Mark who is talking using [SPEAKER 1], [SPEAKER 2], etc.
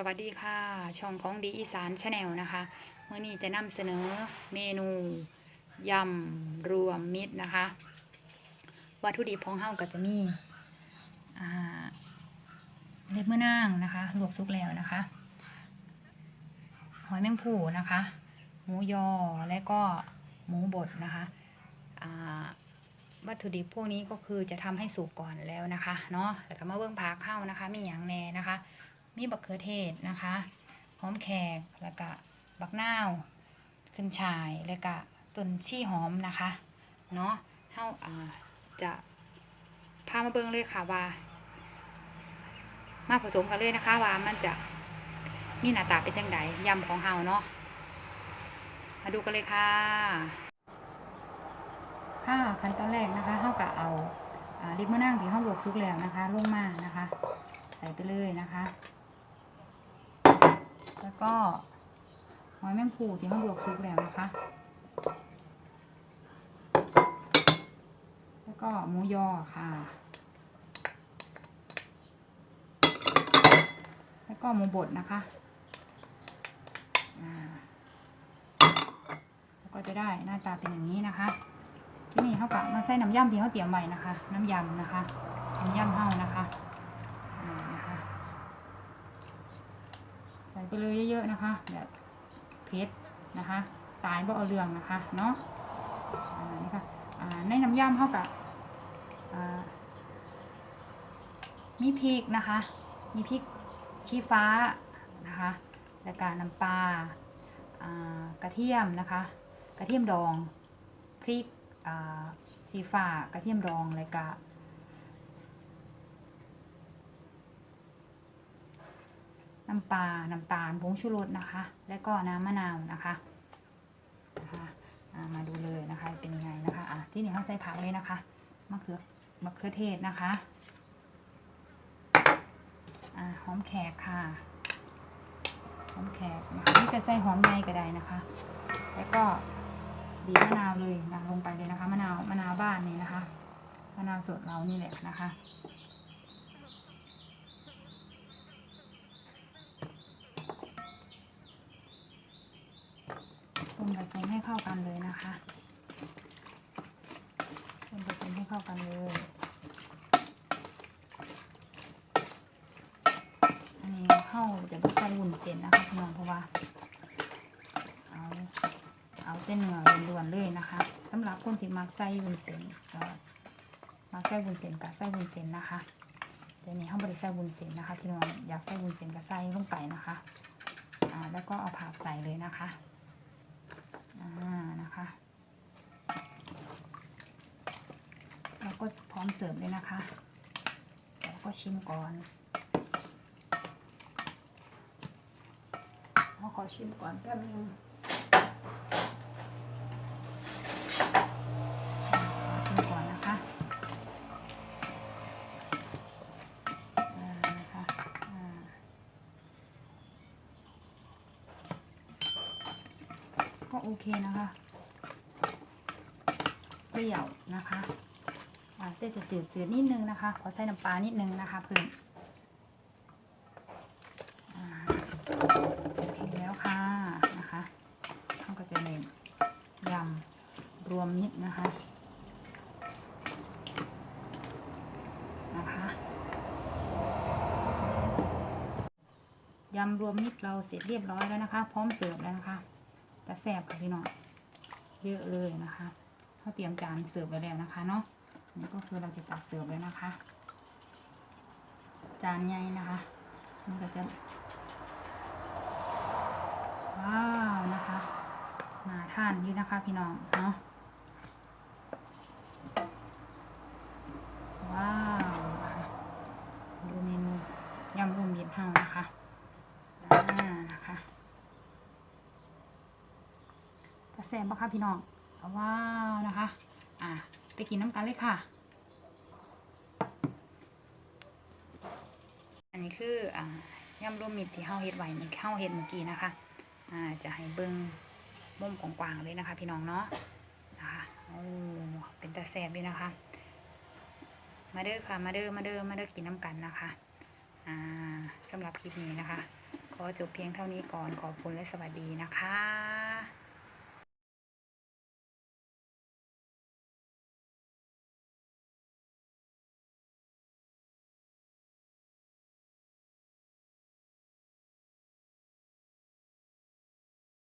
[SPEAKER 1] สวัสดีค่ะ ช่องของดีอีสานชาแนลนะคะเมื่อนี้จะนำเสนอเมนูยำรวมมิตรนะคะ วัตถุดิบของเฮาก็จะมีเล็บมือนางนะคะลวกซุกแล้วนะคะ หอยแมงผู้นะคะ หมูยอและก็หมูบดนะคะวัตถุดิบพวกนี้ก็คือจะทำให้สุกก่อนแล้วนะคะเนาะแล้วก็มาเบิ่งผักเข้านะคะมีอย่างแน่นะคะ มีบักเขือเทศนะคะหอมแขกแล้วก็บักนาวขึ้นชายแล้วก็ต้นชี่หอมนะคะเนาะเฮาอ่าจะพามาเบิ่งเลยค่ะว่า มาผสมกันเลยนะคะ ว่ามันจะมีหน้าตาเป็นจังไดยำของเฮาเนาะมาดูกันเลยค่ะค่ะขั้นตอนแรกนะคะเฮาก็เอาอ่าลิปมะนางที่เฮาลวกซุกแล้วนะคะ ลงมานะคะ ใส่ไปเลยนะคะ แล้วก็หอยแมงภูที่เฮาลวกซุกแล้วนะคะ แล้วก็หมูยอค่ะ แล้วก็หมูบดนะคะ แล้วก็จะได้หน้าตาเป็นอย่างนี้นะคะ ที่นี่เขากะมาใส่น้ำยำที่เขาเตรียมไว้นะคะ น้ำยำนะคะ น้ำยำเฮานะคะอ่านะคะ ใส่ไปเลยเยอะๆนะคะ แบบเผ็ดนะคะ ตายบ่เอาเรื่องนะคะเนาะอ่านี่ค่ะอ่าในน้ำยำเขากะอ่ามีพริกนะคะ มีพริกชี้ฟ้านะคะ แล้วก็น้ำปลาอ่ากระเทียมนะคะ กระเทียมดอง พริกอ่าชีฟ้ากระเทียมดองแล้วก็ น้ำปลา น้ำตาลผงชูรสนะคะ แล้วก็น้ำมะนาวนะคะนะคะามาดูเลยนะคะ เป็นยังไงนะคะอะที่นี่เขาใส่ผักเลยนะคะมะเขือมะเขือเทศนะคะอ่าหอมแขกค่ะหอมแขกนะคะนี่จะใส่หอมใหญ่ก็ได้นะคะ แล้วก็บีบมะนาวเลยนะลงไปเลยนะคะมะนาวมะนาวบ้านนี่นะคะมะนาวสดเรานี่แหละนะคะ คนผสมให้เข้ากันเลยนะคะคนผสมให้เข้ากันเลย อันนี้เข้าจะไม่ใส่วุ้นเส้นนะคะพี่น้องเพราะว่า เอาเอาแต่เนื้อล้วนๆเลยนะคะสำหรับคนที่มักใส่วุ้นเส้นก็มักใส่วุ้นเส้นกับใส่วุ้นเส้นนะคะแต่นี้เขาไม่ได้ใส่วุ้นเส้นนะคะพี่น้องอยากใส่วุ้นเส้นก็ใส่ลงไปนะคะแล้วก็เอาผักใส่เลยนะคะ นะคะแล้วก็พร้อมเสิร์ฟเลยนะคะแล้วก็ชิมก่อนขอชิมก่อนแป๊บนึง ก็โอเคนะคะเปรี้ยวนะคะอาแต่จะจืดจืดนิดนึงนะคะ ขอใส่น้ำปลานิดนึงนะคะเพิ่มอ่าโอเคแล้วค่ะนะคะเขาก็จะเป็นยำรวมมิตรนะคะนะคะยำรวมมิตรเราเสร็จเรียบร้อยแล้วนะคะ พร้อมเสิร์ฟแล้วนะคะ จะแซ่บค่ะพี่น้องเยอะเลยนะคะเขาเตรียมจานเสิร์ฟไว้แล้วนะคะเนาะนี่ก็คือเราจะตักเสิร์ฟแล้วนะคะ จานใหญ่นะคะนี่ก็จะว้าวนะคะน่าท่านยู่นะคะพี่น้องเนาะว้าวดูเมนูยำรวมมิตรเฮานะคะอ่านะคะจะ แซ่บปะคะพี่น้องว้าวนะคะ อะไปกินน้ำกันเลยค่ะ อันนี้คืออ่ายำรวมมิตรที่เฮาเฮ็ดไว้เมื่อเฮาเฮ็ดเมื่อกี้นะคะ อ่าจะให้เบิ้งมุมกว้างๆเลยนะคะ พี่น้องเนาะนะคะโอ้เป็นตาแสบด้วยนะคะ มาเด้อค่ะมาเด้อมาเด้อมาเด้อกินน้ำกันนะคะอ่าสำหรับคลิปนี้นะคะขอจบเพียงเท่านี้ก่อนขอบคุณและสวัสดีนะคะ